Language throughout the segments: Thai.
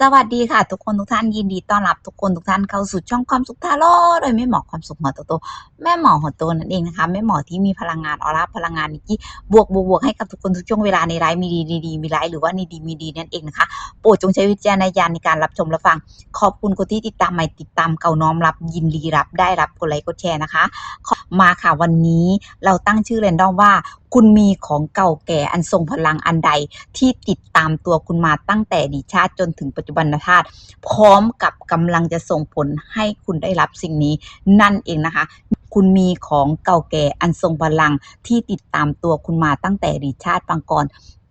สวัสดีค่ะ ทุกคนทุกท่านยินดีต้อนรับทุกคนทุกท่านเข้าสู่ช่องความสุขทาโร่โดยแม่หมอความสุขหัวโตโตแม่หมอหัวโตนั่นเองนะคะแม่หมอที่มีพลังงานออร่าพลังงานนี้บวกบวกบวกให้กับทุกคนทุกช่วงเวลาในไลฟ์มีดีดีดีมีไลฟ์หรือว่ามีดีมีดีนั่นเองนะคะโปรดจงใช้วิจารณญาณในการรับชมรับฟัง ขอบคุณคนที่ติดตามใหม่ติดตามเก่าน้อมรับยินดีรับได้รับกดไลค์กดแชร์นะคะ มาค่ะวันนี้เราตั้งชื่อเรนดอมว่า คุณมีของเก่าแก่อันทรงพลังอันใดที่ติดตามตัวคุณมาตั้งแต่อดีตชาติจนถึงปัจจุบันชาติ พร้อมกับกำลังจะส่งผลให้คุณได้รับสิ่งนี้นั่นเองนะคะคุณมีของเก่าแก่อันทรงพลังที่ติดตามตัวคุณมาตั้งแต่อดีตชาติปางก่อน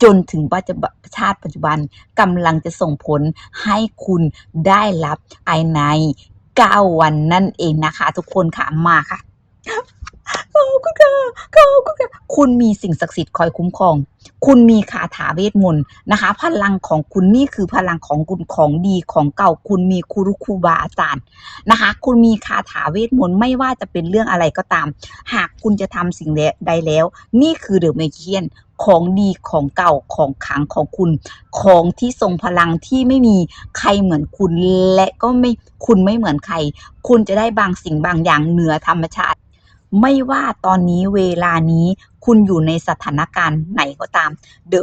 จนถึงปัจจุบันชาติปัจจุบันกำลังจะส่งผลให้คุณได้รับภายใน 9 วันนั่นเองนะคะ ทุกคนค่ะมาค่ะ ขอบคุณค่ะขอบคุณค่ะคุณมีสิ่งศักดิ์สิทธิ์คอยคุ้มครอง คุณมีคาถาเวทมนต์นะคะ พลังของคุณนี่คือพลังของคุณของดีของเก่า คุณมีครูครูบาอาจารย์นะคะ คุณมีคาถาเวทมนต์ไม่ว่าจะเป็นเรื่องอะไรก็ตาม หากคุณจะทำสิ่งใดแล้ว นี่คือเดอะเมเคียนของดีของเก่าของขังของคุณ ของที่ทรงพลังที่ไม่มีใครเหมือนคุณและก็ไม่คุณไม่เหมือนใคร คุณจะได้บางสิ่งบางอย่างเหนือธรรมชาติ ไม่ว่าตอนนี้เวลานี้คุณอยู่ในสถานการณ์ไหนก็ตามเด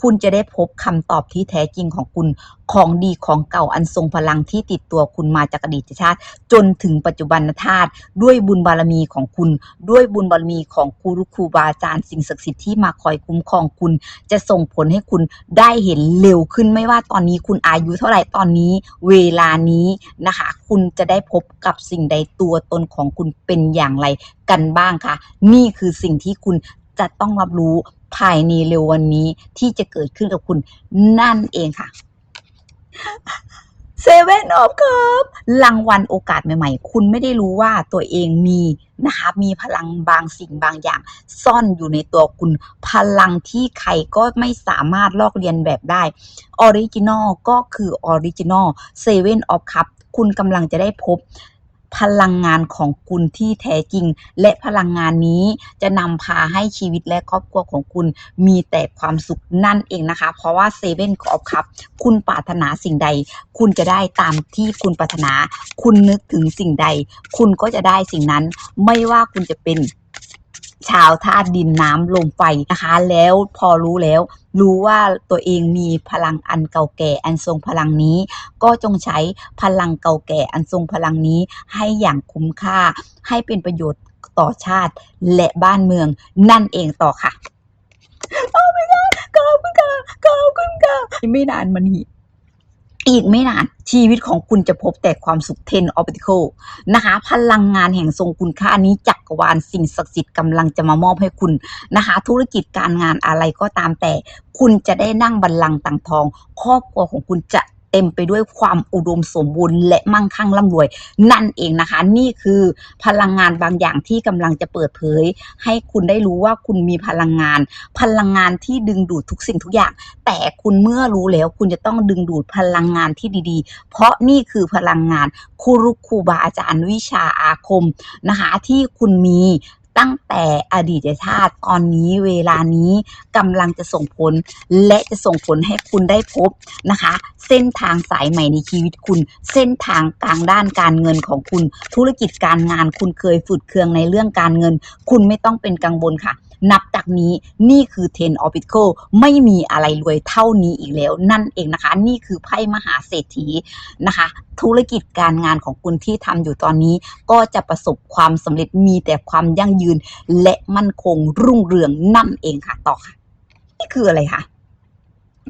คุณจะได้พบคำตอบที่แท้จริงของคุณ ของดีของเก่าอันทรงพลังที่ติดตัวคุณมาจากอดีตชาติ จนถึงปัจจุบันชาติด้วยบุญบารมีของคุณ ด้วยบุญบารมีของครูรุครูบาอาจารย์สิ่งศักดิ์สิทธิ์ที่มาคอยคุ้มครองคุณ จะส่งผลให้คุณได้เห็นเร็วขึ้นไม่ว่าตอนนี้คุณอายุเท่าไหร่ตอนนี้เวลานี้นะคะ คุณจะได้พบกับสิ่งใดตัวตนของคุณเป็นอย่างไรกันบ้างค่ะ นี่คือสิ่งที่คุณ จะต้องรับรู้ภายในเร็ววันนี้ที่จะเกิดขึ้นกับคุณนั่นเองค่ะเซเว่นออฟครับรางวัลโอกาสใหม่ๆ คุณไม่ได้รู้ว่าตัวเองมีนะคะมีพลังบางสิ่งบางอย่าง ซ่อนอยู่ในตัวคุณ พลังที่ใครก็ไม่สามารถลอกเลียนแบบได้ออริจินอลก็คือออริจินอลเซเว่นออฟคัพคุณกำลังจะได้พบ พลังงานของคุณที่แท้จริง และพลังงานนี้จะนำพาให้ชีวิตและครอบครัวของคุณมีแต่ความสุขนั่นเองนะคะ เพราะว่าเซเว่นคอฟคับคุณปรารถนาสิ่งใด คุณจะได้ตามที่คุณปรารถนา คุณนึกถึงสิ่งใด คุณก็จะได้สิ่งนั้น ไม่ว่าคุณจะเป็น ชาวธาตุดินน้ำลมไฟนะคะ แล้วพอรู้แล้ว รู้ว่าตัวเองมีพลังอันเก่าแก่อันทรงพลังนี้ ก็จงใช้พลังเก่าแก่อันทรงพลังนี้ให้อย่างคุ้มค่า ให้เป็นประโยชน์ต่อชาติและบ้านเมืองนั่นเองต่อค่ะ โอ้ my god ขอบคุณค่ะขอบคุณค่ะไม่นานมันนี้ อีกไม่นานชีวิตของคุณจะพบแต่ความสุขเทนออปติคอลนะคะ พลังงานแห่งทรงคุณค่านี้จักรวาลสิ่งศักดิ์สิทธิ์กำลังจะมามอบให้คุณนะคะ ธุรกิจการงานอะไรก็ตามแต่ คุณจะได้นั่งบัลลังก์ต่างทอง ครอบครัวของคุณจะ เต็มไปด้วยความอุดมสมบูรณ์และมั่งคั่งร่ำรวย นั่นเองนะคะ นี่คือพลังงานบางอย่างที่กำลังจะเปิดเผย ให้คุณได้รู้ว่าคุณมีพลังงาน พลังงานที่ดึงดูดทุกสิ่งทุกอย่าง แต่คุณเมื่อรู้แล้วคุณจะต้องดึงดูดพลังงานที่ดีๆ เพราะนี่คือพลังงานครูรุครูบาอาจารย์วิชาอาคมนะคะที่คุณมี ตั้งแต่อดีตชาติตอนนี้เวลานี้กำลังจะส่งผล และจะส่งผลให้คุณได้พบนะคะ เส้นทางสายใหม่ในชีวิตคุณ เส้นทางกลางด้านการเงินของคุณ ธุรกิจการงานคุณเคยฝุดเคืองในเรื่องการเงิน คุณไม่ต้องเป็นกังวลค่ะ นับจากนี้นี่คือ10 Oracle ไม่มีอะไรรวยเท่านี้อีกแล้ว นั่นเองนะคะ นี่คือไพ่มหาเศรษฐีนะคะ ธุรกิจการงานของคุณที่ทำอยู่ตอนนี้ ก็จะประสบความสำเร็จมีแต่ความยั่งยืน และมั่นคงรุ่งเรืองนั่นเองค่ะต่อค่ะ นี่คืออะไรคะ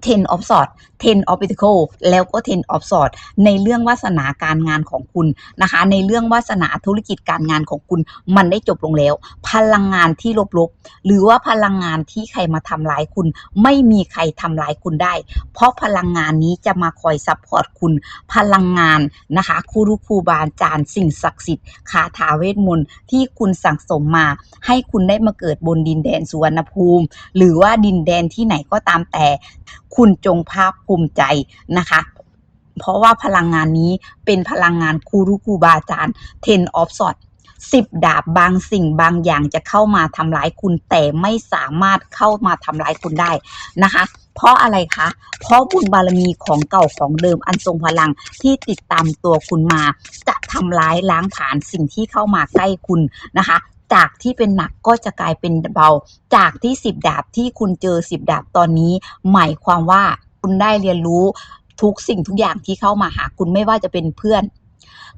ten of swords ten of pentacles แล้วก็ ten of swords ในเรื่องวาสนาการงานของคุณนะคะ ในเรื่องวาสนาธุรกิจการงานของคุณ มันได้จบลงแล้ว พลังงานที่ลบๆ หรือว่าพลังงานที่ใครมาทำร้ายคุณ ไม่มีใครทำร้ายคุณได้ เพราะพลังงานนี้จะมาคอยซัพพอร์ตคุณ พลังงานนะคะครูรุครูบาอาจารย์สิ่งศักดิ์สิทธิ์คาถาเวทมนต์ที่คุณสั่งสมมา ให้คุณได้มาเกิดบนดินแดนสุวรรณภูมิ หรือว่าดินแดนที่ไหนก็ตามแต่ คุณจงภาคภูมิใจนะคะ เพราะว่าพลังงานนี้เป็นพลังงานครูรุคูบาอาจารย์ ten of swords สิบดาบบางสิ่งบางอย่างจะเข้ามาทำร้ายคุณแต่ไม่สามารถเข้ามาทำร้ายคุณได้นะคะ เพราะอะไรคะ เพราะบุญบารมีของเก่าของเดิมอันทรงพลังที่ติดตามตัวคุณมา จะทำร้ายล้างผ่านสิ่งที่เข้ามาใกล้คุณนะคะจากที่เป็นหนักก็จะกลายเป็นเบา จากที่สิบดาบที่คุณเจอสิบดาบตอนนี้ หมายความว่า คุณได้เรียนรู้ทุกสิ่งทุกอย่างที่เข้ามาหาคุณไม่ว่าจะเป็นเพื่อน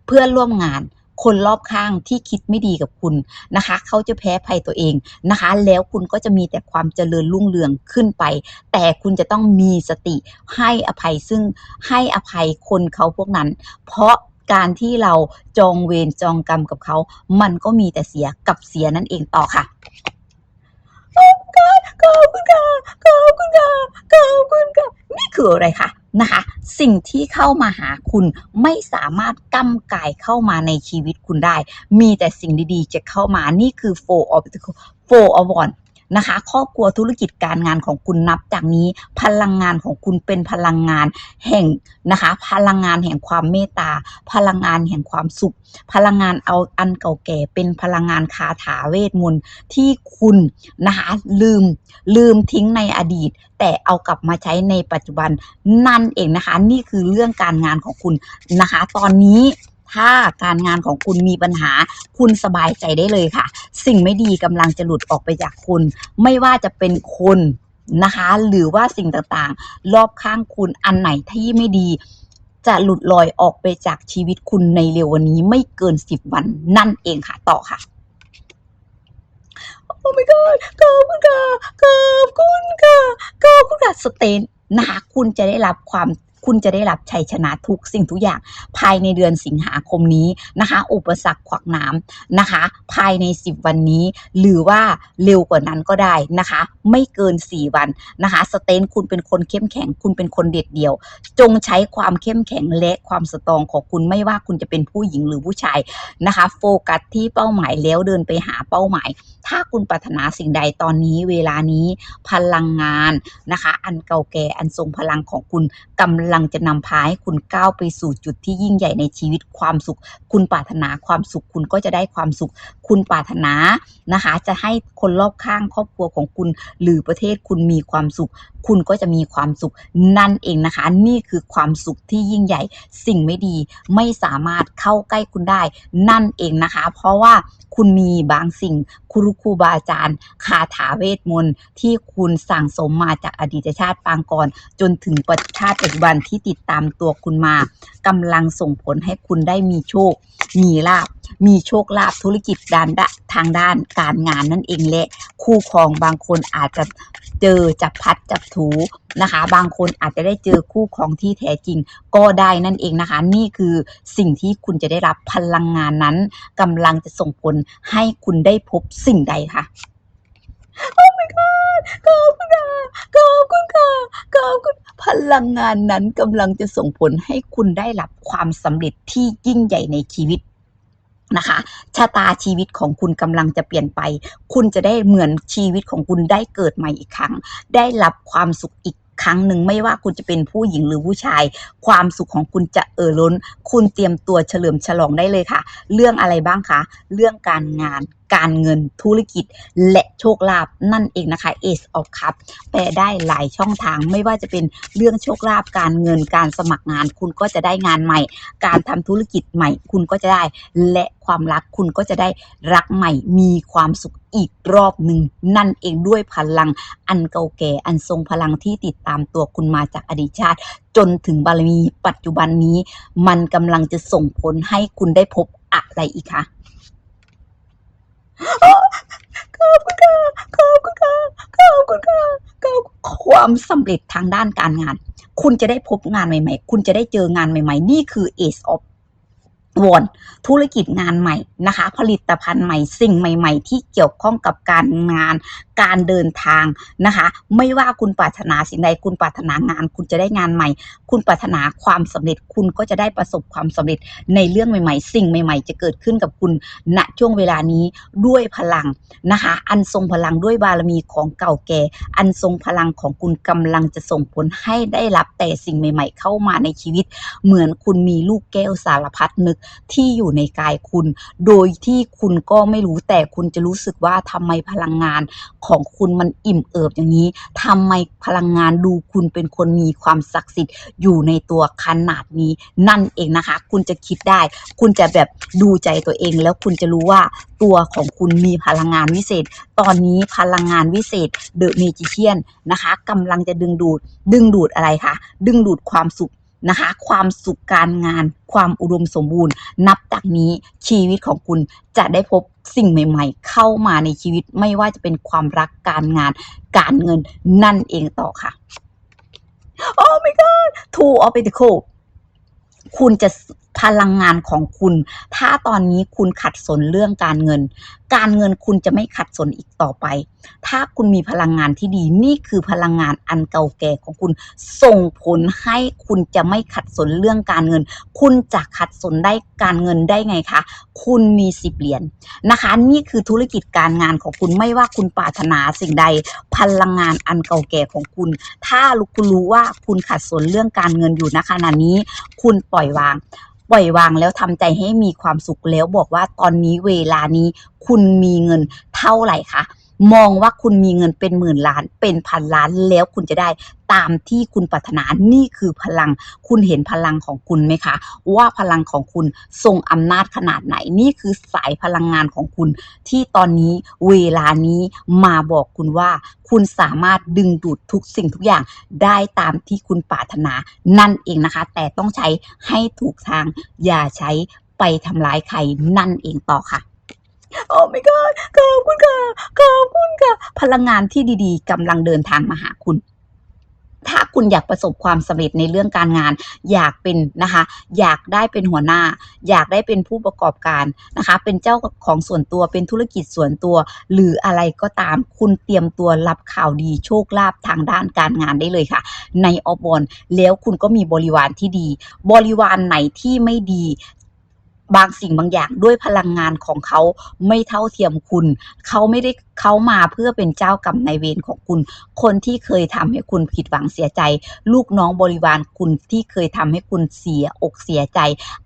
เพื่อนร่วมงานคนรอบข้างที่คิดไม่ดีกับคุณนะคะ เขาจะแพ้ภัยตัวเองนะคะ แล้วคุณก็จะมีแต่ความเจริญรุ่งเรืองขึ้นไป แต่คุณจะต้องมีสติให้อภัยซึ่งให้อภัยคนเขาพวกนั้น เพราะการที่เราจองเวรจองกรรมกับเขา มันก็มีแต่เสียกับเสียนั่นเองต่อค่ะ ขอบคุณค่ะขอบคุณค่ะขอบคุณค่ะนี่คืออะไรคะนะคะ สิ่งที่เข้ามาหาคุณไม่สามารถก้ำกายเข้ามาในชีวิตคุณได้ มีแต่สิ่งดีๆ จะเข้ามานี่คือ four of four of one นะคะ ครอบครัวธุรกิจการงานของคุณนับจากนี้พลังงานของคุณเป็นพลังงานแห่งนะคะ พลังงานแห่งความเมตตา พลังงานแห่งความสุข พลังงานเอาอันเก่าแก่เป็นพลังงานคาถาเวทมนต์ที่คุณนะคะลืมลืมทิ้งในอดีต แต่เอากลับมาใช้ในปัจจุบันนั่นเองนะคะ นี่คือเรื่องการงานของคุณนะคะ ตอนนี้ ถ้าการงานของคุณมีปัญหา คุณสบายใจได้เลยค่ะ สิ่งไม่ดีกำลังจะหลุดออกไปจากคุณ ไม่ว่าจะเป็นคนนะคะ หรือว่าสิ่งต่างๆ รอบข้างคุณอันไหนที่ไม่ดี จะหลุดลอยออกไปจากชีวิตคุณในเร็ววันนี้ไม่เกินสิบวันนั่นเองค่ะต่อค่ะโอ้ my god ขอบคุณค่ะขอบคุณค่ะขอบคุณค่ะสเตนนะคะคุณจะได้รับความ คุณจะได้รับชัยชนะทุกสิ่งทุกอย่าง ภายในเดือนสิงหาคมนี้นะคะ อุปสรรคขวากหน้ำนะคะ ภายใน 10 วันนี้ หรือว่าเร็วกว่านั้นก็ได้นะคะ ไม่เกิน 4 วันนะคะ สเตนคุณเป็นคนเข้มแข็ง คุณเป็นคนเด็ดเดี่ยว จงใช้ความเข้มแข็งและความสตรองของคุณไม่ว่าคุณจะเป็นผู้หญิงหรือผู้ชายนะคะ โฟกัสที่เป้าหมายแล้วเดินไปหาเป้าหมาย ถ้าคุณปรารถนาสิ่งใดตอนนี้เวลานี้พลังงานนะคะ อันเก่าแก่อันทรงพลังของคุณกำลังดังจะนำพาให้คุณก้าวไปสู่จุดที่ยิ่งใหญ่ในชีวิตความสุข คุณปรารถนาความสุข คุณก็จะได้ความสุข คุณปรารถนานะคะ จะให้คนรอบข้างครอบครัวของคุณ หรือประเทศคุณมีความสุข คุณก็จะมีความสุขนั่นเองนะคะ นี่คือความสุขที่ยิ่งใหญ่ สิ่งไม่ดีไม่สามารถเข้าใกล้คุณได้ นั่นเองนะคะ เพราะว่าคุณมีบางสิ่งครูครูบาอาจารย์คาถาเวทมนต์ที่คุณสั่งสมมาจากอดีตชาติปางก่อน จนถึงปัจจุบันที่ติดตามตัวคุณมากำลังส่งผลให้คุณได้มีโชค มีลาบ มีโชคลาภธุรกิจด้านะทางด้านการงานนั่นเองแหละคู่ครองบางคนอาจจะเจอจับพัดจับถูนะคะ บางคนอาจจะได้เจอคู่ครองที่แท้จริงก็ได้นั่นเองนะคะ นี่คือสิ่งที่คุณจะได้รับพลังงานนั้นกำลังจะส่งผลให้คุณได้พบสิ่งใดค่ะ โอ้ my god ขอบคุณค่ะขอบคุณค่ะขอบคุณพลังงานนั้นกำลังจะส่งผลให้คุณได้รับความสำเร็จที่ยิ่งใหญ่ในชีวิตนะคะชะตาชีวิตของคุณกำลังจะเปลี่ยนไป คุณจะได้เหมือนชีวิตของคุณได้เกิดใหม่อีกครั้ง ได้รับความสุขอีกครั้งหนึ่งไม่ว่าคุณจะเป็นผู้หญิงหรือผู้ชาย ความสุขของคุณจะเอ่อล้น คุณเตรียมตัวเฉลิมฉลองได้เลยค่ะ เรื่องอะไรบ้างคะ เรื่องการงาน การเงินธุรกิจ และโชคลาภนั่นเองนะคะ Ace of Cup แปลได้หลายช่องทางไม่ว่าจะเป็นเรื่องโชคลาภการเงินการสมัครงาน คุณก็จะได้งานใหม่ การทำธุรกิจใหม่ คุณก็จะได้ และความรักคุณก็จะได้รักใหม่มีความสุขอีกรอบหนึ่งนั่นเองด้วยพลังอันเก่าแก่อันทรงพลังที่ติดตามตัวคุณมาจากอดีตชาติ จนถึงบารมีปัจจุบันนี้ มันกำลังจะส่งผลให้คุณได้พบอะไรอีกคะ ขอบคุณค่ะขอบคุณค่ะขอบคุณค่ะขอบความสำเร็จทางด้านการงาน คุณจะได้พบงานใหม่ ๆ คุณจะได้เจองานใหม่ ๆ นี่คือ Ace of วอนธุรกิจงานใหม่นะคะ ผลิตภัณฑ์ใหม่สิ่งใหม่ ๆ ที่เกี่ยวข้องกับการงานการเดินทางนะคะ ไม่ว่าคุณปรารถนาสิ่งใดคุณปรารถนางาน คุณจะได้งานใหม่ คุณปรารถนาความสำเร็จ คุณก็จะได้ประสบความสำเร็จในเรื่องใหม่ ๆ สิ่งใหม่ ๆ จะเกิดขึ้นกับคุณณช่วงเวลานี้ด้วยพลังนะคะ อันทรงพลังด้วยบารมีของเก่าแก่ อันทรงพลังของคุณกำลังจะส่งผลให้ได้รับแต่สิ่งใหม่ ๆ เข้ามาในชีวิต เหมือนคุณมีลูกแก้วสารพัดนึกที่อยู่ในกายคุณ โดยที่คุณก็ไม่รู้แต่คุณจะรู้สึกว่าทำไมพลังงานของคุณมันอิ่มเอิบอย่างนี้ทำไมพลังงานดูคุณเป็นคนมีความศักดิ์สิทธิ์อยู่ในตัวขนาดนี้ นั่นเองนะคะ คุณจะคิดได้ คุณจะแบบดูใจตัวเอง แล้วคุณจะรู้ว่าตัวของคุณมีพลังงานวิเศษ ตอนนี้พลังงานวิเศษเดอะเมจิเชียนนะคะกำลังจะดึงดูดดึงดูดอะไรคะดึงดูดความสุข นะคะ ความสุขการงาน ความอุดมสมบูรณ์ นับจากนี้ชีวิตของคุณจะได้พบสิ่งใหม่ ๆ เข้ามาในชีวิตไม่ว่าจะเป็นความรักการงาน การเงินนั่นเองต่อค่ะ โอ้ my god two of pentacles คุณจะ พลังงานของคุณ ถ้าตอนนี้คุณขัดสนเรื่องการเงิน การเงินคุณจะไม่ขัดสนอีกต่อไป ถ้าคุณมีพลังงานที่ดีนี่คือพลังงานอันเก่าแก่ของคุณ ส่งผลให้คุณจะไม่ขัดสนเรื่องการเงิน คุณจะขัดสนได้การเงินได้ไงคะ คุณมีสิบเหรียญนะคะ นี่คือธุรกิจการงานของคุณไม่ว่าคุณปรารถนาสิ่งใด พลังงานอันเก่าแก่ของคุณ ถ้าคุณรู้ว่าคุณขัดสนเรื่องการเงินอยู่ณขณะนี้ คุณปล่อยวาง ปล่อยวางแล้วทำใจให้มีความสุขแล้วบอกว่าตอนนี้เวลานี้คุณมีเงินเท่าไหร่คะ มองว่าคุณมีเงินเป็นหมื่นล้าน เป็นพันล้านแล้วคุณจะได้ตามที่คุณปรารถนานี่คือพลัง คุณเห็นพลังของคุณไหมคะ ว่าพลังของคุณทรงอำนาจขนาดไหน นี่คือสายพลังงานของคุณ ที่ตอนนี้เวลานี้มาบอกคุณว่า คุณสามารถดึงดูดทุกสิ่งทุกอย่างได้ตามที่คุณปรารถนานั่นเองนะคะ แต่ต้องใช้ให้ถูกทาง อย่าใช้ไปทำร้ายใครนั่นเองต่อค่ะ โอ้ my god ขอบคุณค่ะขอบคุณค่ะ พลังงานที่ดีๆกำลังเดินทางมาหาคุณถ้าคุณอยากประสบความสำเร็จในเรื่องการงาน อยากเป็นนะคะ อยากได้เป็นหัวหน้า อยากได้เป็นผู้ประกอบการนะคะ เป็นเจ้าของส่วนตัวเป็นธุรกิจส่วนตัว หรืออะไรก็ตามคุณเตรียมตัวรับข่าวดีโชคลาภทางด้านการงานได้เลยค่ะ ในออบอนแล้วคุณก็มีบริวารที่ดี บริวารไหนที่ไม่ดี บางสิ่งบางอย่างด้วยพลังงานของเขาไม่เท่าเทียมคุณ เขาไม่ได้เขามาเพื่อเป็นเจ้ากรรมนายเวรของคุณ คนที่เคยทำให้คุณผิดหวังเสียใจ ลูกน้องบริวารคุณที่เคยทำให้คุณเสียอกเสียใจ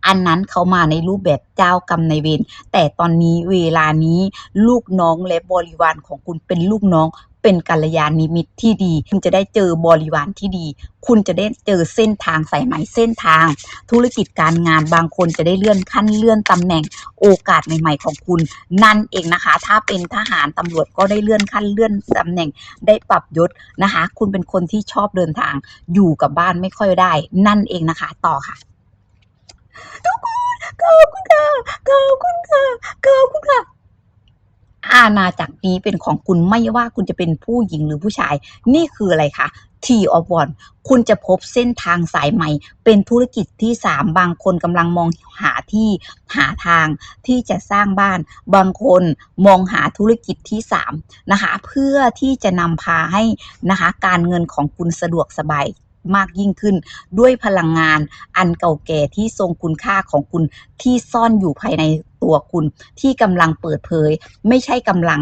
อันนั้นเขามาในรูปแบบเจ้ากรรมนายเวรแต่ตอนนี้เวลานี้ลูกน้องและบริวารของคุณเป็นลูกน้อง เป็นกัลยาณมิตรที่ดี คุณจะได้เจอบริวารที่ดี คุณจะได้เจอเส้นทางสายไหมเส้นทาง ธุรกิจการงานบางคนจะได้เลื่อนขั้นเลื่อนตำแหน่งโอกาสใหม่ ๆ ของคุณนั่นเองนะคะ ถ้าเป็นทหารตำรวจก็ได้เลื่อนขั้นเลื่อนตำแหน่งได้ปรับยศนะคะ คุณเป็นคนที่ชอบเดินทางอยู่กับบ้านไม่ค่อยได้ นั่นเองนะคะ ต่อค่ะทุกคนขอบคุณค่ะขอบคุณค่ะขอบคุณค่ะ อาณาจักรนี้เป็นของคุณไม่ว่าคุณจะเป็นผู้หญิงหรือผู้ชาย นี่คืออะไรคะ T of One คุณจะพบเส้นทางสายใหม่ เป็นธุรกิจที่ 3 บางคนกำลังมองหาที่หาทางที่จะสร้างบ้าน บางคนมองหาธุรกิจที่3นะคะเพื่อที่จะนำพาให้นะคะการเงินของคุณสะดวกสบายมากยิ่งขึ้นด้วยพลังงานอันเก่าแก่ที่ทรงคุณค่าของคุณที่ซ่อนอยู่ภายใน ตัวคุณที่กำลังเปิดเผย ไม่ใช่กำลัง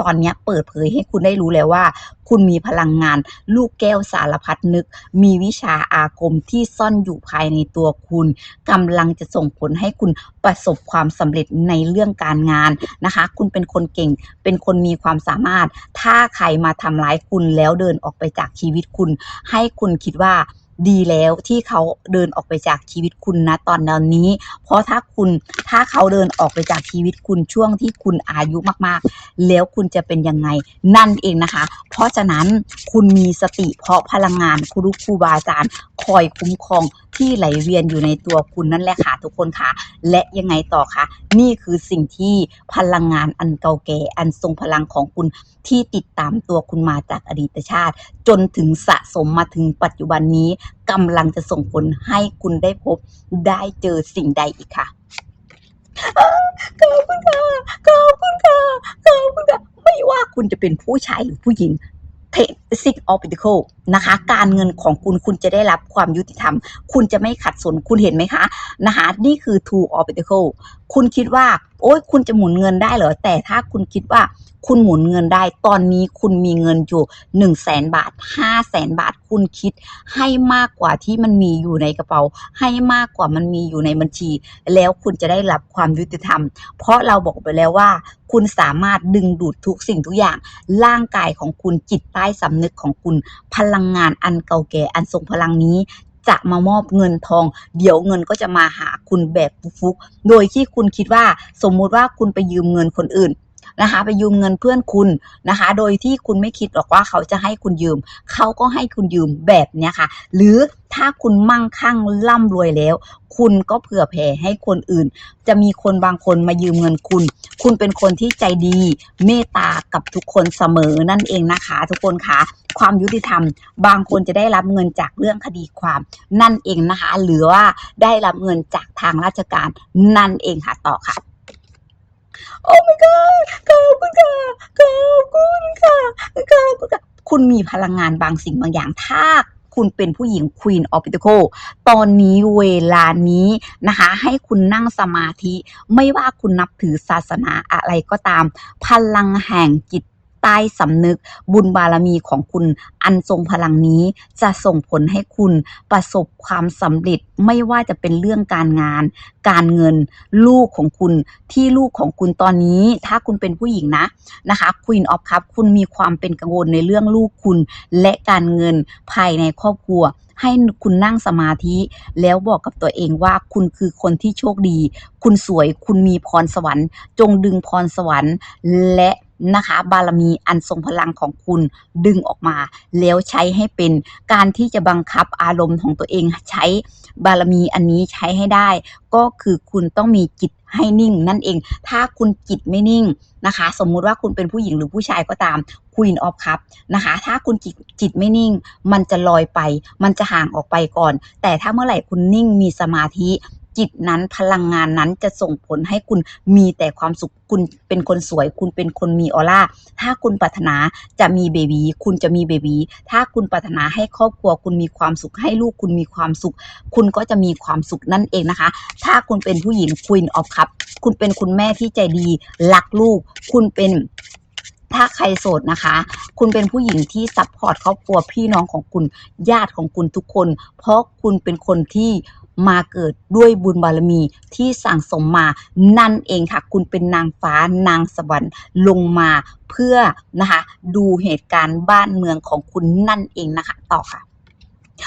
ตอนนี้เปิดเผยให้คุณได้รู้แล้วว่า คุณมีพลังงาน ลูกแก้วสารพัดนึก มีวิชาอาคมที่ซ่อนอยู่ภายในตัวคุณกำลังจะส่งผลให้คุณประสบความสำเร็จในเรื่องการงานนะคะ คุณเป็นคนเก่งเป็นคนมีความสามารถ ถ้าใครมาทำร้ายคุณแล้วเดินออกไปจากชีวิตคุณ ให้คุณคิดว่า ดีแล้วที่เขาเดินออกไปจากชีวิตคุณนะตอนนี้ เพราะถ้าคุณถ้าเขาเดินออกไปจากชีวิตคุณช่วงที่คุณอายุมากๆ แล้วคุณจะเป็นยังไงนั่นเองนะคะ เพราะฉะนั้นคุณมีสติเพราะพลังงานครูครูบาอาจารย์คอยคุ้มครองที่ไหลเวียนอยู่ในตัวคุณนั่นแหละค่ะทุกคนค่ะ และยังไงต่อคะนี่คือสิ่งที่พลังงานอันเก่าแก่อันทรงพลังของคุณที่ติดตามตัวคุณมาจากอดีตชาติ จนถึงสะสมมาถึงปัจจุบันนี้กำลังจะส่งผลให้คุณได้พบได้เจอสิ่งใดอีกค่ะขอบคุณค่ะขอบคุณค่ะขอบคุณค่ะไม่ว่าคุณจะเป็นผู้ชายหรือผู้หญิงเท six of pentacle นะคะ การเงินของคุณคุณจะได้รับความยุติธรรม คุณจะไม่ขัดสนคุณเห็นไหมคะนะคะนี่คือ two of pentacle คุณคิดว่า โอ๊ยคุณจะหมุนเงินได้เหรอ แต่ถ้าคุณคิดว่าคุณหมุนเงินได้ ตอนนี้คุณมีเงินอยู่1นึ่งแสนบาท5้าแสนบาท คุณคิดให้มากกว่าที่มันมีอยู่ในกระเป๋า ให้มากกว่ามันมีอยู่ในบัญชี แล้วคุณจะได้รับความยุติธรรม เพราะเราบอกไปแล้วว่า คุณสามารถดึงดูดทุกสิ่งทุกอย่าง ร่างกายของคุณจิตใต้สำนึกของคุณ พลังงานอันเก่าแก่อันทรงพลังนี้จะมามอบเงินทอง เดี๋ยวเงินก็จะมาหาคุณแบบฟุกๆโดยที่คุณคิดว่าสมมุติว่าคุณไปยืมเงินคนอื่น นะคะ ไปยืมเงินเพื่อนคุณนะคะ โดยที่คุณไม่คิดหรอกว่าเขาจะให้คุณยืม เขาก็ให้คุณยืมแบบเนี้ยค่ะ หรือถ้าคุณมั่งคั่งร่ำรวยแล้ว คุณก็เผื่อแผ่ให้คนอื่น จะมีคนบางคนมายืมเงินคุณ คุณเป็นคนที่ใจดี เมตตากับทุกคนเสมอนั่นเองนะคะ ทุกคนคะความยุติธรรม บางคนจะได้รับเงินจากเรื่องคดีความ นั่นเองนะคะ หรือว่าได้รับเงินจากทางราชการนั่นเองค่ะต่อค่ะ โอ้ my god ขอบคุณค่ะขอบคุณค่ะขอบคุณค่ะคุณมีพลังงานบางสิ่งบางอย่างถ้าคุณเป็นผู้หญิง Queen of Pentacle ตอนนี้เวลานี้นะคะ ให้คุณนั่งสมาธิ ไม่ว่าคุณนับถือศาสนาอะไรก็ตาม พลังแห่งจิต ใต้สำนึกบุญบารมีของคุณอันทรงพลังนี้จะส่งผลให้คุณประสบความสำเร็จไม่ว่าจะเป็นเรื่องการงาน การเงิน ลูกของคุณที่ลูกของคุณตอนนี้ ถ้าคุณเป็นผู้หญิงนะนะคะ Queen of Cup คุณมีความเป็นกังวลในเรื่องลูกคุณ และการเงินภายในครอบครัวให้คุณนั่งสมาธิแล้วบอกกับตัวเองว่าคุณคือคนที่โชคดี คุณสวยคุณมีพรสวรรค์ จงดึงพรสวรรค์และ นะคะ บารมีอันทรงพลังของคุณดึงออกมา แล้วใช้ให้เป็นการที่จะบังคับอารมณ์ของตัวเองใช้บารมีอันนี้ใช้ให้ได้ ก็คือคุณต้องมีจิตให้นิ่งนั่นเอง ถ้าคุณจิตไม่นิ่งนะคะ สมมุติว่าคุณเป็นผู้หญิงหรือผู้ชายก็ตาม Queen of Cup นะคะ ถ้าคุณจิตจิตไม่นิ่ง มันจะลอยไป มันจะห่างออกไปก่อน แต่ถ้าเมื่อไหร่คุณนิ่งมีสมาธิ จิตนั้นพลังงานนั้นจะส่งผลให้คุณมีแต่ความสุขคุณเป็นคนสวย คุณเป็นคนมีออร่า ถ้าคุณปรารถนาจะมีเบบีคุณจะมีเบบีถ้าคุณปรารถนาให้ครอบครัว คุณมีความสุขให้ลูกคุณมีความสุข คุณก็จะมีความสุขนั่นเองนะคะ ถ้าคุณเป็นผู้หญิง Queen of Cup คุณเป็นคุณแม่ที่ใจดีรักลูก คุณเป็นถ้าใครโสดนะคะ คุณเป็นผู้หญิงที่ซัพพอร์ตครอบครัวพี่น้องของคุณญาติของคุณทุกคน เพราะคุณเป็นคนที่ มาเกิดด้วยบุญบารมีที่สั่งสมมานั่นเองค่ะ คุณเป็นนางฟ้านางสวรรค์ลงมาเพื่อนะคะดูเหตุการณ์บ้านเมืองของคุณนั่นเองนะคะ ต่อค่ะ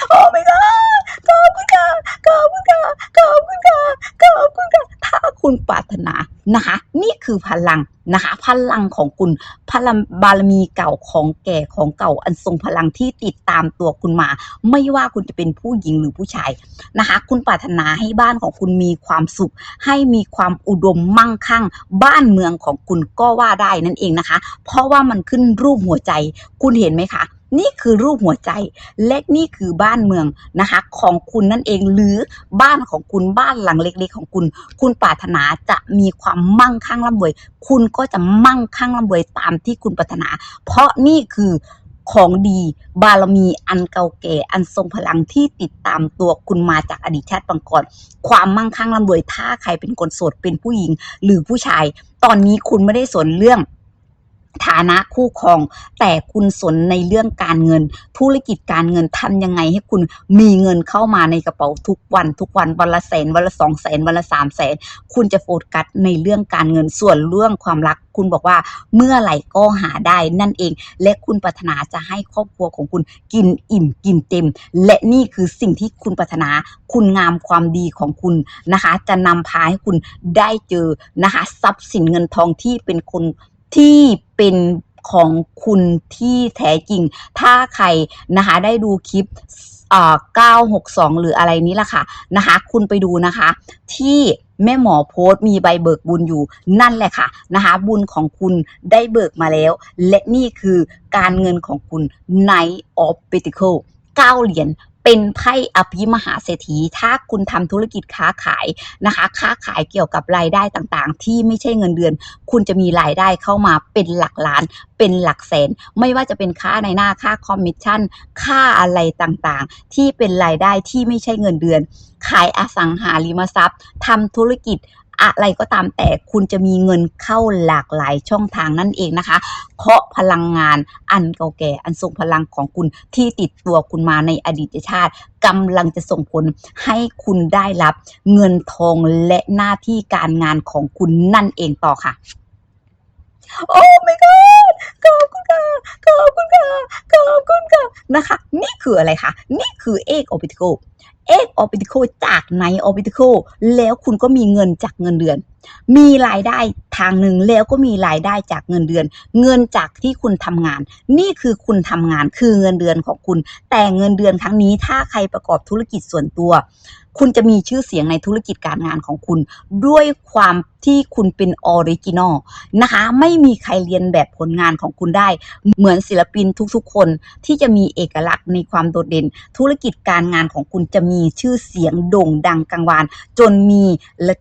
โอ้ my god ขอบคุณค่ะขอบคุณค่ะขอบคุณค่ะขอบคุณค่ะถ้าคุณปรารถนานะคะ นี่คือพลังนะคะ พลังของคุณพลังบารมีเก่าของแก่ของเก่าอันทรงพลังที่ติดตามตัวคุณมา ไม่ว่าคุณจะเป็นผู้หญิงหรือผู้ชายนะคะ คุณปรารถนาให้บ้านของคุณมีความสุข ให้มีความอุดมมั่งคั่ง บ้านเมืองของคุณก็ว่าได้นั่นเองนะคะ เพราะว่ามันขึ้นรูปหัวใจ คุณเห็นไหมคะ นี่คือรูปหัวใจ และนี่คือบ้านเมืองนะคะ ของคุณนั่นเองหรือบ้านของคุณบ้านหลังเล็ก ๆ ของคุณ คุณปรารถนาจะมีความมั่งคั่งร่ำรวย คุณก็จะมั่งคั่งร่ำรวยตามที่คุณปรารถนา เพราะนี่คือของดีบารมีอันเก่าแก่อันทรงพลังที่ติดตามตัวคุณมาจากอดีตชาติปางก่อนความมั่งคั่งร่ำรวยถ้าใครเป็นคนโสดเป็นผู้หญิงหรือผู้ชาย ตอนนี้คุณไม่ได้สนเรื่อง ฐานะคู่ครอง แต่คุณสนในเรื่องการเงิน ธุรกิจการเงินทำยังไงให้คุณมีเงินเข้ามาในกระเป๋าทุกวัน ทุกวันวันละแสนวันละสองแสนวันละสามแสนคุณจะโฟกัสในเรื่องการเงินส่วนเรื่องความรัก คุณบอกว่าเมื่อไหร่ก็หาได้นั่นเอง และคุณปรารถนาจะให้ครอบครัวของคุณกินอิ่มกินเต็ม และนี่คือสิ่งที่คุณปรารถนา คุณงามความดีของคุณนะคะ จะนำพาให้คุณได้เจอนะคะทรัพย์สินเงินทองที่เป็นคน ที่เป็นของคุณที่แท้จริง ถ้าใครนะคะได้ดูคลิปอ่อ962 หรืออะไรนี้ล่ะค่ะนะคะ คุณไปดูนะคะ ที่แม่หมอโพสต์มีใบเบิกบุญอยู่นั่นแหละค่ะนะคะบุญของคุณได้เบิกมาแล้ว และนี่คือการเงินของคุณ Night of Pentacle 9เหรียญ เป็นไพ่อภิมหาเศรษฐี ถ้าคุณทำธุรกิจค้าขายนะคะ ค้าขายเกี่ยวกับรายได้ต่างๆ ที่ไม่ใช่เงินเดือน คุณจะมีรายได้เข้ามาเป็นหลักล้าน เป็นหลักแสน ไม่ว่าจะเป็นค่าในหน้าค่าคอมมิชชั่น ค่าอะไรต่างๆ ที่เป็นรายได้ที่ไม่ใช่เงินเดือน ขายอสังหาริมทรัพย์ทำธุรกิจ อะไรก็ตามแต่คุณจะมีเงินเข้าหลากหลายช่องทางนั่นเองนะคะเพราะพลังงานอันเก่าแก่อันทรงพลังของคุณที่ติดตัวคุณมาในอดีตชาติกำลังจะส่งผลให้คุณได้รับเงินทองและหน้าที่การงานของคุณนั่นเองต่อค่ะ โอ้ my god ขอบคุณค่ะ ขอบคุณค่ะ ขอบคุณค่ะ นะคะ นี่คืออะไรคะ นี่คือเอกออปิติโกเอกออปิติโกจากในออปิติโกแล้วคุณก็มีเงินจากเงินเดือน มีรายได้ทางหนึ่งแล้วก็มีรายได้จากเงินเดือน เงินจากที่คุณทำงาน นี่คือคุณทำงานคือเงินเดือนของคุณ แต่เงินเดือนครั้งนี้ถ้าใครประกอบธุรกิจส่วนตัว คุณจะมีชื่อเสียงในธุรกิจการงานของคุณ ด้วยความที่คุณเป็นออริจินอลนะคะ ไม่มีใครเรียนแบบผลงานของคุณได้ เหมือนศิลปินทุกๆ คนที่จะมีเอกลักษณ์ในความโดดเด่น ธุรกิจการงานของคุณจะมีชื่อเสียงโด่งดังกังวาน จนมี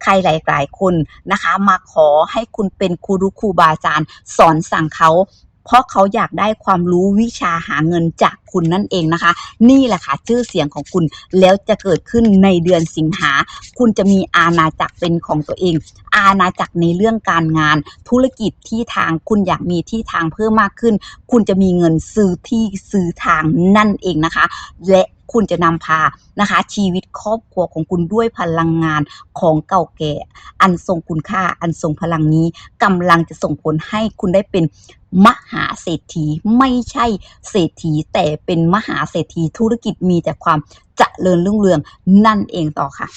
ใครหลายๆคนนะคะ มาขอให้คุณเป็นครูรุครูบาอาจารย์ สอนสั่งเขา เพราะเขาอยากได้ความรู้วิชาหาเงินจากคุณนั่นเองนะคะ นี่แหละค่ะชื่อเสียงของคุณแล้วจะเกิดขึ้นในเดือนสิงหา คุณจะมีอาณาจักรเป็นของตัวเอง อาณาจักรในเรื่องการงาน ธุรกิจที่ทางคุณอยากมีที่ทางเพิ่มมากขึ้น คุณจะมีเงินซื้อที่ซื้อทางนั่นเองนะคะ และคุณจะนำพานะคะ ชีวิตครอบครัวของคุณด้วยพลังงานของเก่าแก่ อันทรงคุณค่าอันทรงพลังนี้กำลังจะส่งผลให้คุณได้เป็น มหาเศรษฐีไม่ใช่เศรษฐีแต่เป็นมหาเศรษฐีธุรกิจมีแต่ความเจริญรุ่งเรืองนั่นเองต่อค่ะ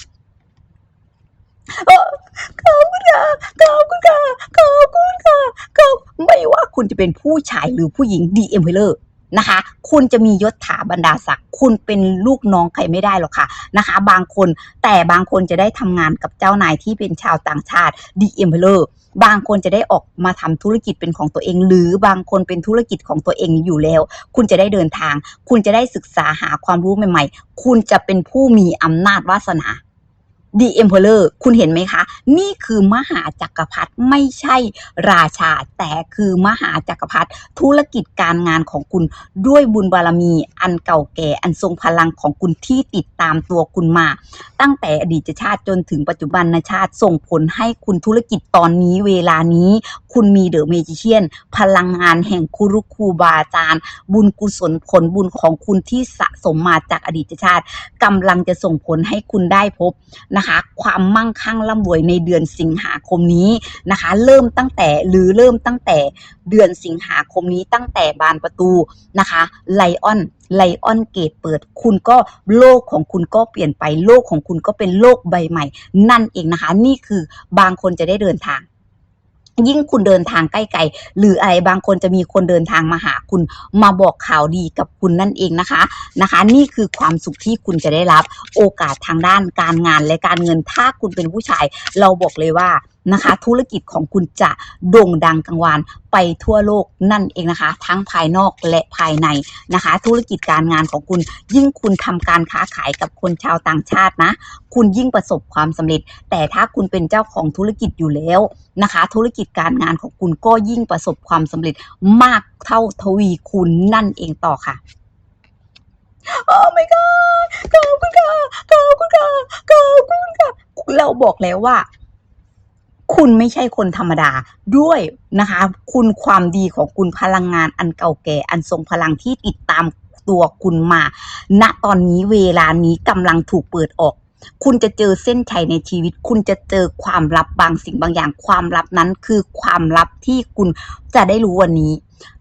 เขอบคุณค่ะขอบคุณค่ะขอบคุณค่ะขอบไม่ว่าคุณจะเป็นผู้ชายหรือผู้หญิงดีเอ็มเพลอร์ นะคะ คุณจะมียศถาบรรดาศักดิ์คุณเป็นลูกน้องใครไม่ได้หรอกค่ะนะคะ บางคนแต่บางคนจะได้ทำงานกับเจ้านายที่เป็นชาวต่างชาติดีเอ็มเพลอร์บางคนจะได้ออกมาทำธุรกิจเป็นของตัวเอง หรือบางคนเป็นธุรกิจของตัวเองอยู่แล้ว คุณจะได้เดินทาง คุณจะได้ศึกษาหาความรู้ใหม่ ๆ คุณจะเป็นผู้มีอำนาจวาสนา The Emperor คุณเห็นไหมคะ นี่คือมหาจักรพรรดิไม่ใช่ราชา แต่คือมหาจักรพรรดิธุรกิจการงานของคุณด้วยบุญบารมีอันเก่าแก่อันทรงพลังของคุณที่ติดตามตัวคุณมา ตั้งแต่อดีตชาติจนถึงปัจจุบันชาติส่งผลให้คุณธุรกิจตอนนี้เวลานี้ คุณมีเดอะเมจิเชียน พลังงานแห่งครูรุครูบาอาจารย์ บุญกุศลผลบุญของคุณที่สะสมมาจากอดีตชาติกำลังจะส่งผลให้คุณได้พบนะคะ ความมั่งคั่งร่ำรวยในเดือนสิงหาคมนี้นะคะ เริ่มตั้งแต่หรือเริ่มตั้งแต่เดือนสิงหาคมนี้ตั้งแต่บานประตูนะคะไลออนไลออนเกตเปิดคุณก็โลกของคุณก็เปลี่ยนไปโลกของคุณก็เป็นโลกใบใหม่ นั่นเองนะคะ นี่คือบางคนจะได้เดินทาง ยิ่งคุณเดินทางใกล้ๆหรืออะไรบางคนจะมีคนเดินทางมาหาคุณมาบอกข่าวดีกับคุณนั่นเองนะคะนะคะ นี่คือความสุขที่คุณจะได้รับโอกาสทางด้านการงานและการเงินถ้าคุณเป็นผู้ชาย เราบอกเลยว่า นะคะ ธุรกิจของคุณจะโด่งดังกังวานไปทั่วโลกนั่นเองนะคะ ทั้งภายนอกและภายในนะคะ ธุรกิจการงานของคุณ ยิ่งคุณทำการค้าขายกับคนชาวต่างชาตินะ คุณยิ่งประสบความสำเร็จ แต่ถ้าคุณเป็นเจ้าของธุรกิจอยู่แล้วนะคะ ธุรกิจการงานของคุณก็ยิ่งประสบความสำเร็จมากเท่าทวีคูณนั่นเองต่อค่ะโอ้ my god ขอบคุณค่ะขอบคุณค่ะขอบคุณค่ะเราบอกแล้วว่า คุณไม่ใช่คนธรรมดาด้วยนะคะ คุณความดีของคุณพลังงานอันเก่าแก่อันทรงพลังที่ติดตามตัวคุณมา ณตอนนี้เวลานี้กำลังถูกเปิดออก คุณจะเจอเส้นชัยในชีวิต คุณจะเจอความลับบางสิ่งบางอย่าง ความลับนั้นคือความลับที่คุณจะได้รู้วันนี้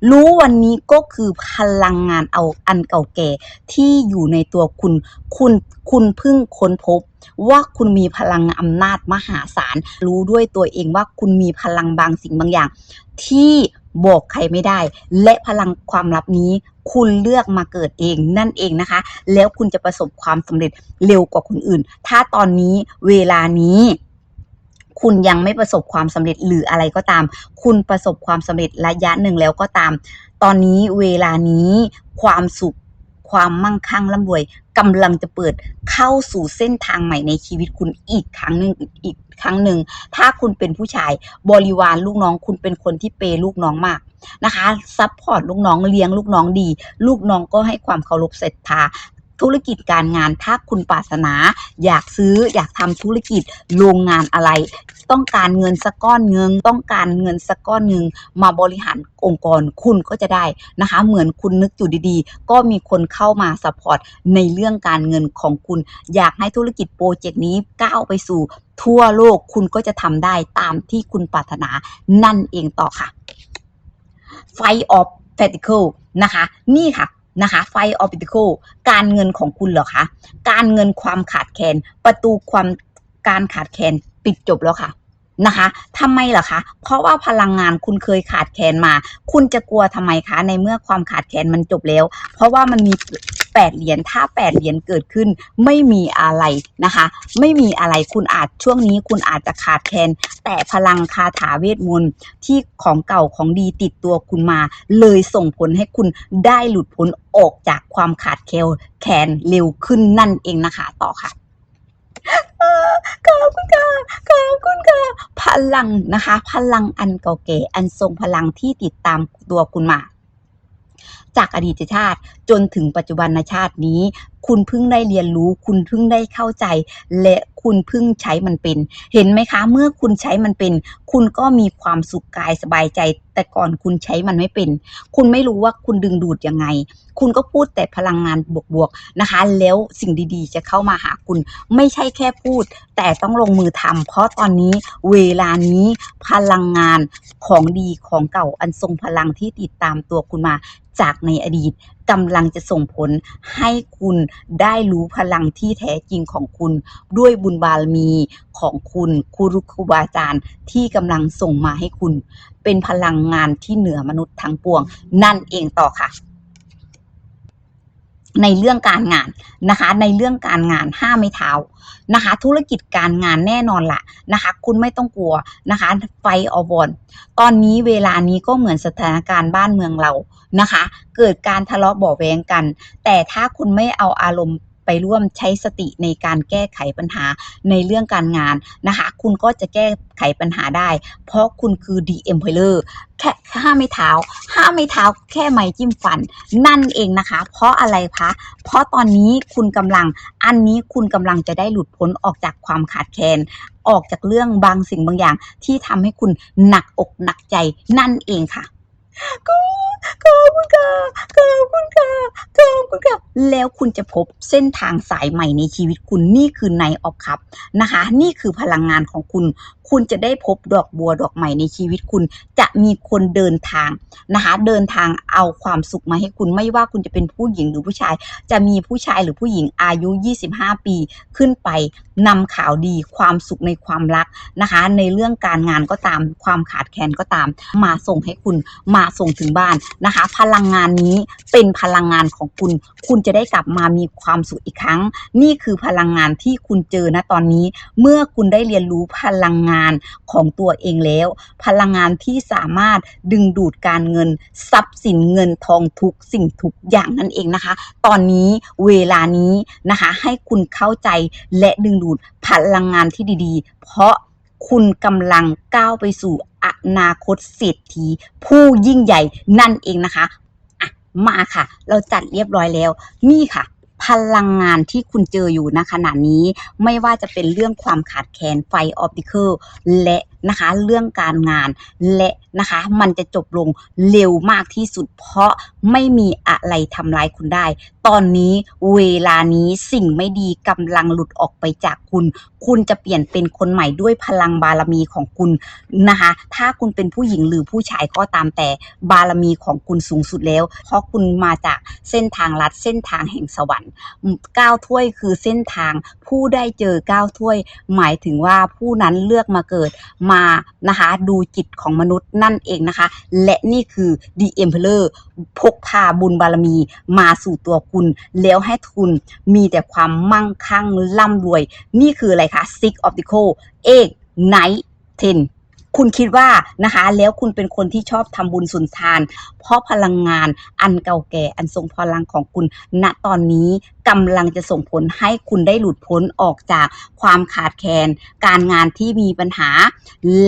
รู้วันนี้ก็คือพลังงานเอาอันเก่าแก่ที่อยู่ในตัวคุณ คุณ คุณเพิ่งค้นพบว่าคุณมีพลังอำนาจมหาศาล รู้ด้วยตัวเองว่าคุณมีพลังบางสิ่งบางอย่าง ที่บอกใครไม่ได้ และพลังความลับนี้ คุณเลือกมาเกิดเองนั่นเองนะคะ แล้วคุณจะประสบความสำเร็จเร็วกว่าคนอื่น ถ้าตอนนี้เวลานี้ คุณยังไม่ประสบความสำเร็จหรืออะไรก็ตาม คุณประสบความสำเร็จระยะหนึ่งแล้วก็ตาม ตอนนี้เวลานี้ความสุขความมั่งคั่งร่ำรวยกำลังจะเปิดเข้าสู่เส้นทางใหม่ในชีวิตคุณอีกครั้งหนึ่งอีกครั้งหนึ่ง ถ้าคุณเป็นผู้ชายบริวารลูกน้อง คุณเป็นคนที่เปย์ลูกน้องมากนะคะซัพพอร์ตลูกน้องเลี้ยงลูกน้องดี ลูกน้องก็ให้ความเคารพศรัทธา ธุรกิจการงานถ้าคุณปรารถนา อยากซื้ออยากทำธุรกิจโรงงานอะไร ต้องการเงินสักก้อนเงินต้องการเงินสักก้อนหนึ่งมาบริหารองค์กรคุณก็จะได้นะคะ เหมือนคุณนึกอยู่ดีๆ ก็มีคนเข้ามาสปอร์ตในเรื่องการเงินของคุณ อยากให้ธุรกิจโปรเจกต์นี้ก้าวไปสู่ทั่วโลกคุณก็จะทำได้ตามที่คุณปรารถนานั่นเองต่อค่ะไฟออฟเ e ติคิลนะคะ นี่ค่ะ นะคะไฟออปติคิลการเงินของคุณเหรอคะ การเงินความขาดแคลนประตูความการขาดแคลนปิดจบแล้วค่ะนะคะทำไมล่ะคะ เพราะว่าพลังงานคุณเคยขาดแคลนมา คุณจะกลัวทำไมคะ ในเมื่อความขาดแคลนมันจบแล้ว เพราะว่ามันมี แปดเหรียญถ้าแปดเหรียญเกิดขึ้นไม่มีอะไรนะคะ ไม่มีอะไรคุณอาจช่วงนี้คุณอาจจะขาดแคลนแต่พลังคาถาเวทมนต์ที่ของเก่าของดีติดตัวคุณมา เลยส่งผลให้คุณได้หลุดพ้นออกจากความขาดแคลนแคลนเร็วขึ้นนั่นเองนะคะ ต่อค่ะขอบคุณค่ะขอบคุณค่ะพลังนะคะ พลังอันเก่าแก่อันทรงพลังที่ติดตามตัวคุณมา จากอดีตชาติจนถึงปัจจุบันชาตินี้ คุณเพิ่งได้เรียนรู้ คุณเพิ่งได้เข้าใจ และคุณเพิ่งใช้มันเป็น เห็นไหมคะ เมื่อคุณใช้มันเป็น คุณก็มีความสุขกายสบายใจ แต่ก่อนคุณใช้มันไม่เป็น คุณไม่รู้ว่าคุณดึงดูดยังไง คุณก็พูดแต่พลังงานบวกๆนะคะ แล้วสิ่งดีๆ จะเข้ามาหาคุณ ไม่ใช่แค่พูด แต่ต้องลงมือทำเพราะตอนนี้เวลานี้พลังงานของดีของเก่าอันทรงพลังที่ติดตามตัวคุณมาจากในอดีตกำลังจะส่งผลให้คุณได้รู้พลังที่แท้จริงของคุณ ด้วยบุญบารมีของคุณครูครูบาอาจารย์ที่กำลังส่งมาให้คุณ เป็นพลังงานที่เหนือมนุษย์ทั้งปวง นั่นเองต่อค่ะ ในเรื่องการงานนะคะ ในเรื่องการงานห้าไม่เท้านะคะ ธุรกิจการงานแน่นอนละนะคะ คุณไม่ต้องกลัวนะคะ ไฟอวอนตอนนี้เวลานี้ก็เหมือนสถานการณ์บ้านเมืองเรานะคะ เกิดการทะเลาะเบาะแวงกัน แต่ถ้าคุณไม่เอาอารมณ์ ไปร่วมใช้สติในการแก้ไขปัญหาในเรื่องการงานนะคะ คุณก็จะแก้ไขปัญหาได้ เพราะคุณคือ The Emperor แค่ห้าไม่เท้าห้าไม่เท้าแค่ไม้จิ้มฟัน นั่นเองนะคะ เพราะอะไรคะเพราะตอนนี้คุณกำลังอันนี้คุณกำลังจะได้หลุดพ้นออกจากความขาดแคลนออกจากเรื่องบางสิ่งบางอย่างที่ทำให้คุณหนักอกหนักใจนั่นเองค่ะก็ ขอบคุณค่ะขอบคุณค่ะขอบคุณค่ะแล้วคุณจะพบเส้นทางสายใหม่ในชีวิตคุณนี่คือไนออฟคัพนะคะ นี่คือพลังงานของคุณ คุณจะได้พบดอกบัวดอกใหม่ในชีวิตคุณ จะมีคนเดินทางนะคะ เดินทางเอาความสุขมาให้คุณไม่ว่าคุณจะเป็นผู้หญิงหรือผู้ชาย จะมีผู้ชายหรือผู้หญิงอายุ 25 ปีขึ้นไปนำข่าวดีความสุขในความรักนะคะ ในเรื่องการงานก็ตาม ความขาดแคลนก็ตาม มาส่งให้คุณมาส่งถึงบ้านนะคะ พลังงานนี้เป็นพลังงานของคุณ คุณจะได้กลับมามีความสุขอีกครั้ง นี่คือพลังงานที่คุณเจอณตอนนี้ เมื่อคุณได้เรียนรู้พลังงานของตัวเองแล้ว พลังงานที่สามารถดึงดูดการเงิน ทรัพย์สินเงินทองทุกสิ่งทุกอย่างนั่นเองนะคะ ตอนนี้เวลานี้นะคะ ให้คุณเข้าใจและดึงดูดพลังงานที่ดีๆ เพราะคุณกำลังก้าวไปสู่ อนาคตเศรษฐีผู้ยิ่งใหญ่นั่นเองนะคะอะมาค่ะ เราจัดเรียบร้อยแล้ว นี่ค่ะพลังงานที่คุณเจออยู่ณขณะนี้ไม่ว่าจะเป็นเรื่องความขาดแคลนไฟออปติเคิลและนะคะเรื่องการงานและ นะคะ มันจะจบลงเร็วมากที่สุด เพราะไม่มีอะไรทำร้ายคุณได้ ตอนนี้เวลานี้สิ่งไม่ดีกำลังหลุดออกไปจากคุณ คุณจะเปลี่ยนเป็นคนใหม่ด้วยพลังบารมีของคุณนะคะ ถ้าคุณเป็นผู้หญิงหรือผู้ชายก็ตามแต่บารมีของคุณสูงสุดแล้ว เพราะคุณมาจากเส้นทางลัดเส้นทางแห่งสวรรค์ก้าวถ้วยคือเส้นทางผู้ได้เจอก้าวถ้วย หมายถึงว่าผู้นั้นเลือกมาเกิดมานะคะดูจิตของมนุษย์นั่นเองนะคะ และนี่คือ The Emperor พกพาบุญบารมีมาสู่ตัวคุณ แล้วให้คุณมีแต่ความมั่งคั่งร่ำรวย นี่คืออะไรคะ Six of the c o เอก Night Ten คุณคิดว่านะคะแล้วคุณเป็นคนที่ชอบทำบุญสุนทาน เพราะพลังงานอันเก่าแก่อันทรงพลังของคุณ ณตอนนี้กำลังจะส่งผลให้คุณได้หลุดพ้นออกจากความขาดแคลนการงานที่มีปัญหา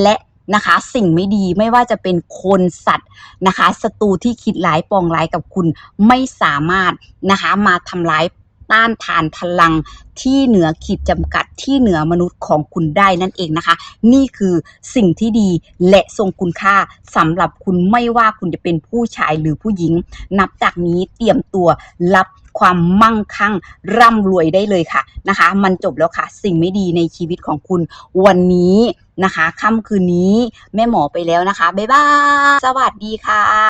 และ นะคะ สิ่งไม่ดีไม่ว่าจะเป็นคนสัตว์นะคะศัตรูที่คิดร้ายปองร้ายกับคุณไม่สามารถนะคะมาทำร้ายต้านทานพลังที่เหนือขีดจำกัดที่เหนือมนุษย์ของคุณได้นั่นเองนะคะ นี่คือสิ่งที่ดีและทรงคุณค่าสำหรับคุณไม่ว่าคุณจะเป็นผู้ชายหรือผู้หญิง นับจากนี้เตรียมตัวรับ ความมั่งคั่งร่ำรวยได้เลยค่ะนะคะ มันจบแล้วค่ะ สิ่งไม่ดีในชีวิตของคุณวันนี้นะคะค่ำคืนนี้แม่หมอไปแล้วนะคะ บ๊ายบาย สวัสดีค่ะ